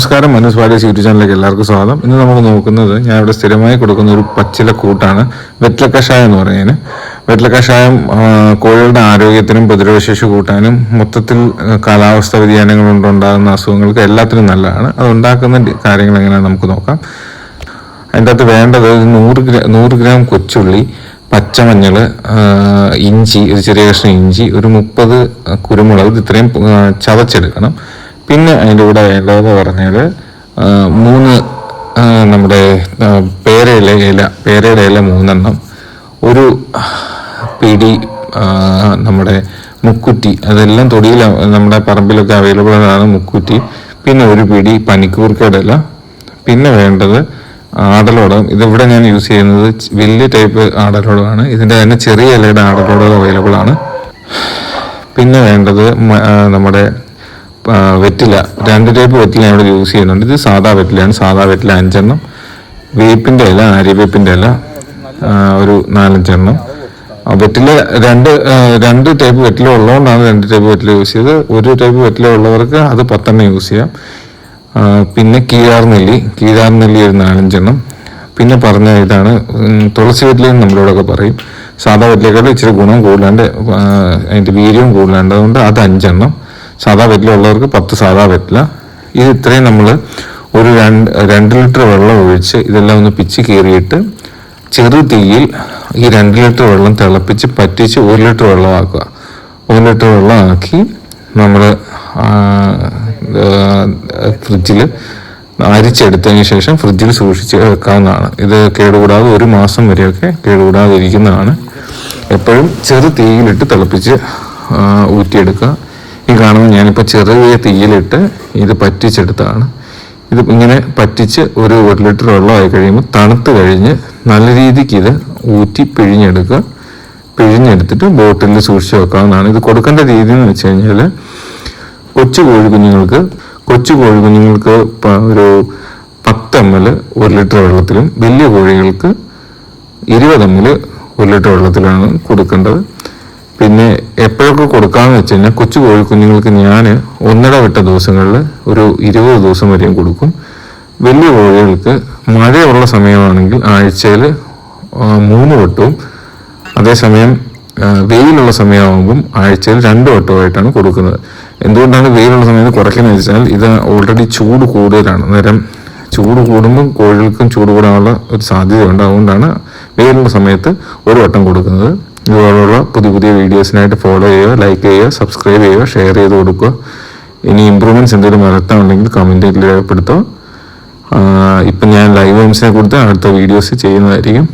നമസ്കാരം. മനസ് Paris YouTube ചാനലിലേക്ക് എല്ലാവർക്കും സ്വാഗതം. ഇന്ന് നമ്മൾ നോക്കുന്നത് ഞാൻ ഇവിടെ സ്ഥിരമായി കൊടുക്കുന്ന ഒരു പച്ചില കൂട്ടാണ്. വെറ്റില കഷായം എന്ന് പറയുന്നത്. വെറ്റില കഷായം കോഴികളുടെ ആരോഗ്യത്തിനും പ്രതിരോധശേഷി കൂട്ടാനും മൊത്തത്തിൽ കാലാവസ്ഥ വ്യതിയാനങ്ങൾ കൊണ്ടുണ്ടാകുന്ന അസുഖങ്ങൾക്ക് എല്ലാത്തിനും നല്ലതാണ്. അത് ഉണ്ടാക്കുന്ന കാര്യങ്ങൾ എങ്ങനെയാണെന്ന് നമുക്ക് നോക്കാം. അതിന്റെ അകത്ത് വേണ്ടത് നൂറ് ഗ്രാം നൂറ് ഗ്രാം കൊച്ചുള്ളി പച്ചമഞ്ഞൾ ഇഞ്ചി ഒരു ചെറിയ കഷ്ണം ഇഞ്ചി ഒരു മുപ്പത് കുരുമുളക് ഇത് ഇത്രയും ചതച്ചെടുക്കണം. പിന്നെ അതിന്റെ കൂടെ വേണ്ടതെന്ന് പറഞ്ഞാൽ മൂന്ന് നമ്മുടെ പേരയിലെ ഇല പേരയുടെ ഇല മൂന്നെണ്ണം. ഒരു പിടി നമ്മുടെ മുക്കുറ്റി അതെല്ലാം തൊടിയിൽ നമ്മുടെ പറമ്പിലൊക്കെ അവൈലബിൾ ആണ് മുക്കുറ്റി. പിന്നെ ഒരു പിടി പനിക്കൂർക്കയുടെ ഇല. പിന്നെ വേണ്ടത് ആടലോടകം. ഇതിവിടെ ഞാൻ യൂസ് ചെയ്യുന്നത് വലിയ ടൈപ്പ് ആടലോടകമാണ്. ഇതിന്റെ തന്നെ ചെറിയ ഇലയുടെ ആടലോടകം അവൈലബിൾ ആണ്. പിന്നെ വേണ്ടത് നമ്മുടെ വെറ്റില. രണ്ട് ടൈപ്പ് വെറ്റില ഇവിടെ യൂസ് ചെയ്യുന്നുണ്ട്. ഇത് സാധാ വെറ്റിലയാണ്. സാധാ വെറ്റില അഞ്ചെണ്ണം. വേപ്പിന്റെ ഇല അരിവേപ്പിന്റെ ഇല ഒരു നാലഞ്ചെണ്ണം. വെറ്റില രണ്ട് രണ്ട് ടൈപ്പ് വെറ്റില ഉള്ളതുകൊണ്ടാണ് രണ്ട് ടൈപ്പ് വെറ്റില യൂസ് ചെയ്തത്. ഒരു ടൈപ്പ് വെറ്റില ഉള്ളവർക്ക് അത് പത്തെണ്ണം യൂസ് ചെയ്യാം. പിന്നെ കീഴാർനെല്ലി കീഴാർനെല്ലി ഒരു നാലഞ്ചെണ്ണം. പിന്നെ പറഞ്ഞ ഇതാണ് തുളസി വെറ്റില എന്ന് നമ്മളിവിടെയൊക്കെ പറയും. സാധാ വെറ്റിലേക്കാളും ഇച്ചിരി ഗുണം കൂടുതലാണ്ട്. അതിന്റെ വീര്യവും കൂടുതലാണ്ട്. അതുകൊണ്ട് അത് അഞ്ചെണ്ണം. സാധാ വെറ്റില ഉള്ളവർക്ക് പത്ത് സാധാ വെറ്റില. ഇത് ഇത്രയും നമ്മൾ ഒരു രണ്ട് രണ്ട് ലിറ്റർ വെള്ളം ഒഴിച്ച് ഇതെല്ലാം ഒന്ന് പിച്ച് കീറിയിട്ട് ചെറു തീയിൽ ഈ രണ്ട് ലിറ്റർ വെള്ളം തിളപ്പിച്ച് പറ്റിച്ച് ഒരു ലിറ്റർ വെള്ളമാക്കുക ഒരു ലിറ്റർ വെള്ളമാക്കി നമ്മൾ ഫ്രിഡ്ജിൽ അരിച്ചെടുത്തതിന് ശേഷം ഫ്രിഡ്ജിൽ സൂക്ഷിച്ച് വെക്കാവുന്നതാണ്. ഇത് കേടുകൂടാതെ ഒരു മാസം വരെയൊക്കെ കേടുകൂടാതെ ഇരിക്കുന്നതാണ് എപ്പോഴും ചെറു തീയിലിട്ട് തിളപ്പിച്ച് ഊറ്റിയെടുക്കുക. ഈ കാണുന്ന ഞാനിപ്പോൾ ചെറിയ തീയിലിട്ട് ഇത് പറ്റിച്ചെടുത്താണ് ഇത് ഇങ്ങനെ പറ്റിച്ച് ഒരു ഒരു ലിറ്റർ വെള്ളമായി കഴിയുമ്പോൾ തണുത്ത് കഴിഞ്ഞ് നല്ല രീതിക്ക് ഇത് ഊറ്റി പിഴിഞ്ഞെടുക്കുക. പിഴിഞ്ഞെടുത്തിട്ട് ബോട്ടിലിൽ സൂക്ഷിച്ച് വെക്കാവുന്നതാണ്. ഇത് കൊടുക്കേണ്ട രീതി എന്ന് വെച്ച് കഴിഞ്ഞാൽ കൊച്ചു കോഴി കുഞ്ഞുങ്ങൾക്ക് കൊച്ചു കോഴി കുഞ്ഞുങ്ങൾക്ക് ഒരു പത്ത് എം എൽ ഒരു ലിറ്റർ വെള്ളത്തിലും വലിയ കോഴികൾക്ക് ഇരുപത് എം എൽ ഒരു ലിറ്റർ വെള്ളത്തിലാണ് കൊടുക്കേണ്ടത്. പിന്നെ എപ്പോഴൊക്കെ കൊടുക്കാമെന്ന് വെച്ച് കഴിഞ്ഞാൽ കൊച്ചു കോഴിക്കുഞ്ഞുങ്ങൾക്ക് ഞാൻ ഒന്നര വിട്ട ദിവസങ്ങളിൽ ഒരു ഇരുപത് ദിവസം വരെയും കൊടുക്കും. വലിയ കോഴികൾക്ക് മഴയുള്ള സമയമാണെങ്കിൽ ആഴ്ചയിൽ മൂന്ന് വട്ടവും. അതേസമയം വെയിലുള്ള സമയമാകുമ്പം ആഴ്ചയിൽ രണ്ട് വട്ടമായിട്ടാണ് കൊടുക്കുന്നത്. എന്തുകൊണ്ടാണ് വെയിലുള്ള സമയത്ത് കുറയ്ക്കുന്നത് വെച്ചാൽ ഇത് ഓൾറെഡി ചൂട് കൂടുതലാണ്. നേരം ചൂട് കൂടുമ്പം കോഴികൾക്കും ചൂട് കൂടാനുള്ള ഒരു സാധ്യതയുണ്ട് അതുകൊണ്ടാണ് വെയിലുള്ള സമയത്ത് ഒരു വട്ടം കൊടുക്കുന്നത്. ഇതുപോലുള്ള പുതിയ പുതിയ വീഡിയോസിനായിട്ട് ഫോളോ ചെയ്യുക ലൈക്ക് ചെയ്യുക സബ്സ്ക്രൈബ് ചെയ്യുക ഷെയർ ചെയ്ത് കൊടുക്കുക. ഇനി ഇമ്പ്രൂവ്മെന്റ്സ് എന്തെങ്കിലും വരുത്താനുണ്ടെങ്കിൽ കമന്റിൽ രേഖപ്പെടുത്തുക. ഇപ്പം ഞാൻ ലൈവ് ഹോംസിനെ കൊടുത്ത് അടുത്ത വീഡിയോസ് ചെയ്യുന്നതായിരിക്കും.